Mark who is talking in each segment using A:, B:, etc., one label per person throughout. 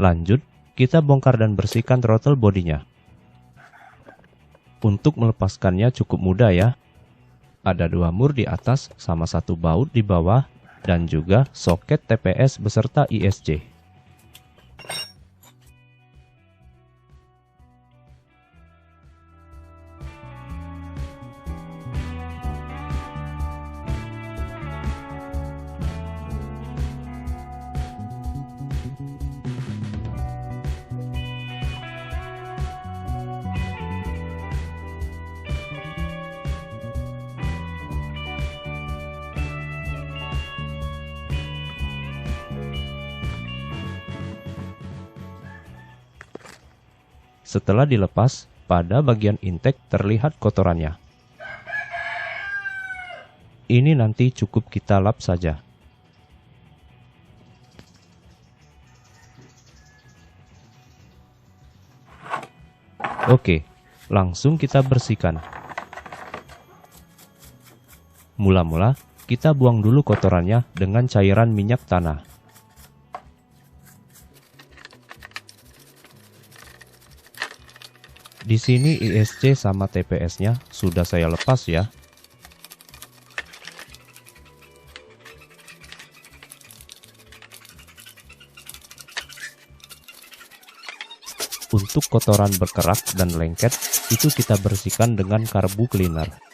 A: Lanjut, kita bongkar dan bersihkan throttle bodinya. Untuk melepaskannya cukup mudah ya. Ada dua mur di atas sama satu baut di bawah dan juga soket TPS beserta ISC. Setelah dilepas, pada bagian intek terlihat kotorannya. Ini nanti cukup kita lap saja. Oke, langsung kita bersihkan. Mula-mula, kita buang dulu kotorannya dengan cairan minyak tanah. Di sini ISC sama TPS-nya sudah saya lepas ya. Untuk kotoran berkerak dan lengket, itu kita bersihkan dengan karbu cleaner.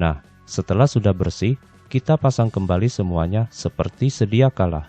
A: Nah, setelah sudah bersih, kita pasang kembali semuanya seperti sedia kala.